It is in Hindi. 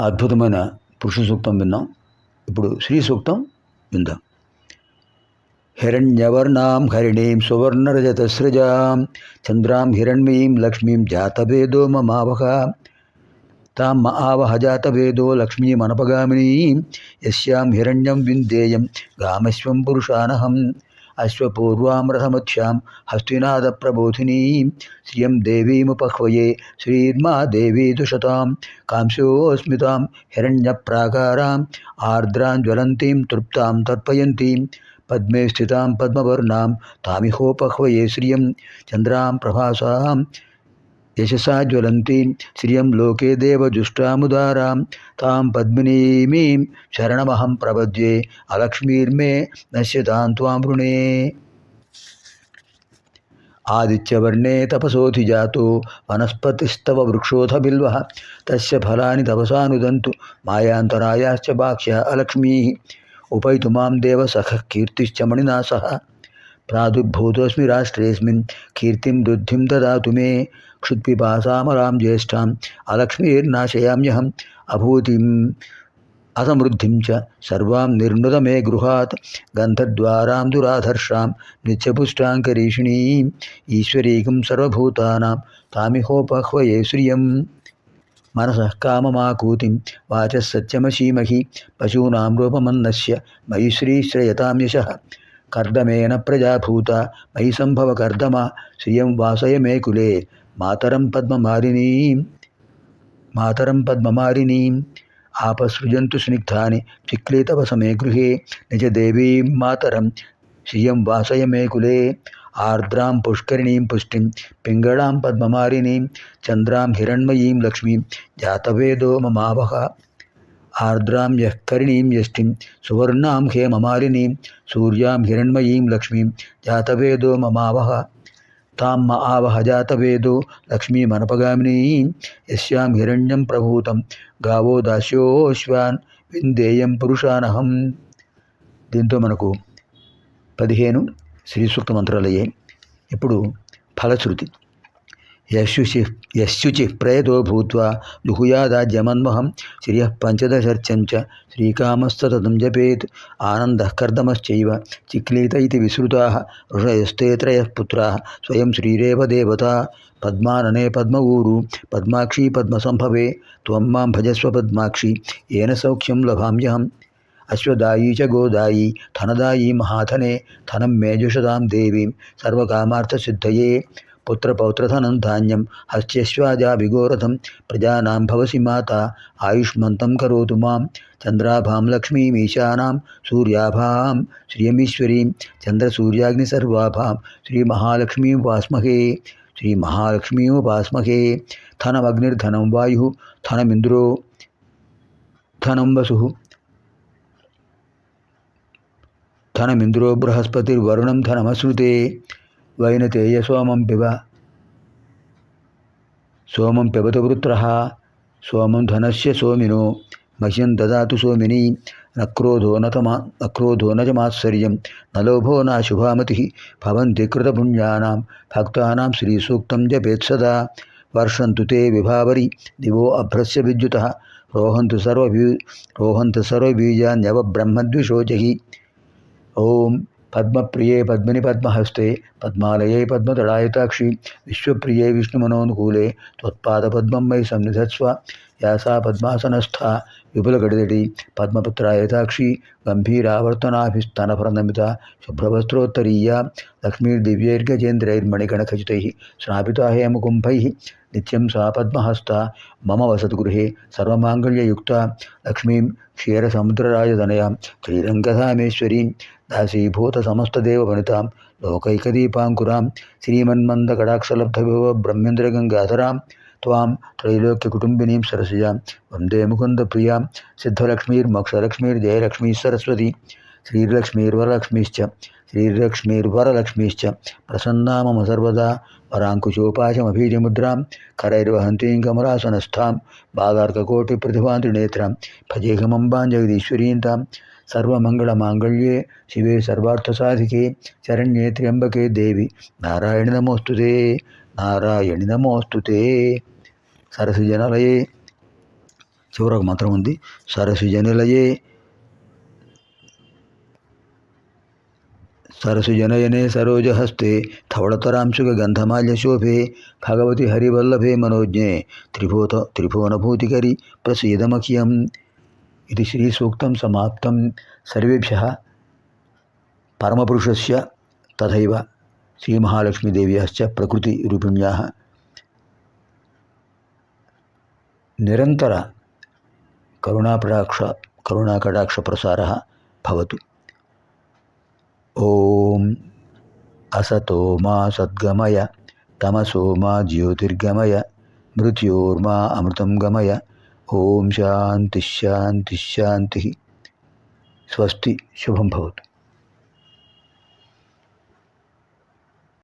అద్భుతమైన పురుష సూక్తం విన్నాం ఇప్పుడు శ్రీ సూక్తం విందాం హిరణ్యవర్ణాం హరిణీం సువర్ణరజతసృజాం చంద్రాం హిరణ్మీం లక్ష్మీం జాతవేదో మమావహ తాం మ ఆవహ జాతవేదో లక్ష్మీమనపగామినీం యస్యాం హిరణ్యం విందేయం గామశ్వం పురుషానహం अश्वपूर्वामृतमुच्छां हस्तिनादप्रबोधिनीं श्रियं देवीमुपह्वये श्रीर्मा देवी दुषतां कांस्योऽस्मितां हिरण्यप्राकाराम् आर्द्रां ज्वलन्तीं तृप्तां तर्पयन्तीं पद्मे स्थितां पद्मवर्णां तामिहोपह्वये श्रियं चन्द्रां प्रभासां यशसा ज्वलती श्रिय लोके देवजुष्टामुदारां, तां पद्मी शरणमहं प्रपद्ये, अलक्ष्मीर्मे नश्यतां त्वां आदिवर्णे आदित्यवर्णे जातो, वनस्पतिस्तव वृक्षोथ बिल्व तस्य फलानि तपसा नुदन्तु मायान्तरायाश्च भाक्ष्यः अलक्ष्मीः। उपैतु माँ देवसखः कीर्तिश्च मणिनासः। प्रादुर्भूतोऽस्मि राष्ट्रेऽस्मिन्, कीर्तिं ददातु मे। क्षुद्पिपासामरां ज्येष्ठां अलक्ष्मीर्नाशयाम्यहम् अभूतिम्। अभूति असमृद्धि सर्वां निर्णुत मे गृहा गन्धद्वारां दुराधर्षा नित्यपुष्टां करीषिणीम् ईश्वरीकं सर्वभूतानां तामिहोपह्वये श्रियम्। मनसः काममाकूतिं वाचः सत्यमशीमहि मयि कर्दमेन प्रजाभूत, मयि संभव कर्दम, श्रिय वासय मे कुले, मातरं पद्ममारिणीं मातरं पद्ममारिणीं आपसृजन्तु स्निग्धा चिक्ले तव समे निज देवी मातरं, श्रिय वासय मे कुले। आर्द्रां पुष्करिणीं पुष्टिं, पिङ्गळां पद्ममारिणीं, चन्द्रां हिरण्मयीं लक्ष्मीं, जातवेदो ममावह। ఆర్ద్రాం యః యష్టిం సువర్ణాం హేమమాలినీం సూర్యాం హిరణ్మయీం లక్ష్మీం జాతవేదో మమావహ తాం మ ఆవహ జాతవేదో లక్ష్మీమనపగామినీం యస్యాం హిరణ్యం ప్రభూతం గావో దాస్యోశ్వాన్ విందేయం పురుషానహం దీంతో మనకు పదిహేను శ్రీ సూక్త మంత్రాలయ్యాయి ఇప్పుడు ఫలశ్రుతి. यशुचि यशुचि प्रयतो भूत्वा जुहुयादाज्यमन्वहं श्रियः पंचदशर्चं च श्रीकामस्तततं जपेत्। आनन्दः कर्दमश्चैव चिक्लीत इति विश्रुताः ऋषयस्ते त्रयः पुत्राः स्वयं श्रीरेव देवता। पद्मानने पद्मऊरु पद्माक्षी पद्मसंभवे त्वं माँ भजस्व पद्माक्षी, येन सौख्यं लभाम्यहम्। अश्वदायी च गोदायी, धनदायी महाधने, धनं मेजुषदां देवीं, सर्वकामार्थसिद्धये। पुत्रपौत्रधनं धान्यम हस्येश्वाजाभिगोरथं प्रजानां भवसि माता, आयुष्मन्तं करोतु माँ चन्द्राभां लक्ष्मीमीशानां, सूर्याभां श्रियमीश्वरीं चन्द्रसूर्याग्निसर्वाभां श्रीमहालक्ष्मीं वास्महे। श्रीमहालक्ष्मीं वास्महे। धनमग्निर्धनं वायुः, धनमिन्द्रो, धनं वसुः। धनमिन्द्रो बृहस्पतिर्वरुणं धनमश्रुते। వైనతేయ సోమం పిబ. సోమం పిబత వృత్ర. సోమం ధనస్య సోమినో. మహ్యం దదాతు సోమిని. నక్రోధో నతమా నక్రోధో నజమాత్సర్యం. నలోభో నాశుభామతి భవంతి కృతపుణ్యానాం. భక్తానాం శ్రీసూక్తం జపేత్ సదా. వర్షంతు తే విభావరి. దివో అభ్రస్య విద్యుత. రోహంతు సర్వీ రోహంతు సర్వబీజాన్యవ బ్రహ్మద్విషోచహి ఓం పద్మప్రియే పద్మిని పద్మహస్తే పద్మాలయే పద్మతడాయుతాక్షి విశ్వప్రియే విష్ణుమనోనుకూలే త్వత్పాదపద్మం మై సన్నిధత్స్వ యాసా పద్మాసనస్థ విపులగడిదడి పద్మపుత్రాయతాక్షి గంభీరావర్తనాభిస్తనప్రణమిత శుభ్రవస్త్రోత్తరీయ లక్ష్మీర్దివ్యైర్గజేంద్రైర్మణిగణఖచితై స్నాపితా హేమకుంభై नित्यं सा पद्महस्ता। मम वसत वसद्गृहे सर्वमाङ्गल्ययुक्ता लक्ष्मीं क्षीरसमुद्रराजतनयां श्रीरङ्गधामेश्वरीं दासीभूतसमस्तदेववनितां लोकैकदीपाङ्कुरां श्रीमन्मन्दकटाक्षलब्धविभव ब्रह्मेन्द्रगङ्गाधरां त्वां त्रैलोक्यकुटुम्बिनीं सरसयां वंदे मुकुन्दप्रियाँ सिद्धलक्ष्मीर्मोक्षलक्ष्मीर्जयलक्ष्मी सरस्वती శ్రీలక్ష్మీర్వరలక్ష్మీశ్చ శ్రీలక్ష్మీర్వరలక్ష్మీశ్చ ప్రసన్నామమ సర్వదా. వరాంకుశోపాశమభీజముద్రాం. కరైర్వహంతీం కమలాసనస్థాం బాలార్కకోటిప్రతిభాంత్రినేత్రాం భజేహమంబాం జగదీశ్వరీం తాం సర్వమంగళమాంగళ్యే. శివే సర్వార్థసాధికే. శరణ్యే త్ర్యంబకే దేవి. నారాయణి నమోస్తుతే. నారాయణి నమోస్తుతే. సరసి జనలయే ఒక మంత్రం ఉంది. సరసి జనలయే सरसुजनयने सरोजहस्ते धवळतरांशुकगन्धमाल्यशोभे भगवती हरिवल्लभे मनोज्ञे, त्रिभूत त्रिभुवनभूतिकरि प्रसीदमह्यम्। इति श्रीसूक्तं समाप्तं। सर्वेभ्यः परमपुरुषस्य तथैव श्रीमहालक्ष्मीदेव्याश्च प्रकृतिरूपिण्याः निरन्तर करुणाकटाक्ष करुणाकटाक्षप्रसारः भवतु। ఓం అసతో మా సద్గమయ తమసో మా జ్యోతిర్గమయ మృత్యోర్మా అమృతం గమయ ఓం శాంతి శాంతి శాంతి స్వస్తి శుభం భవతు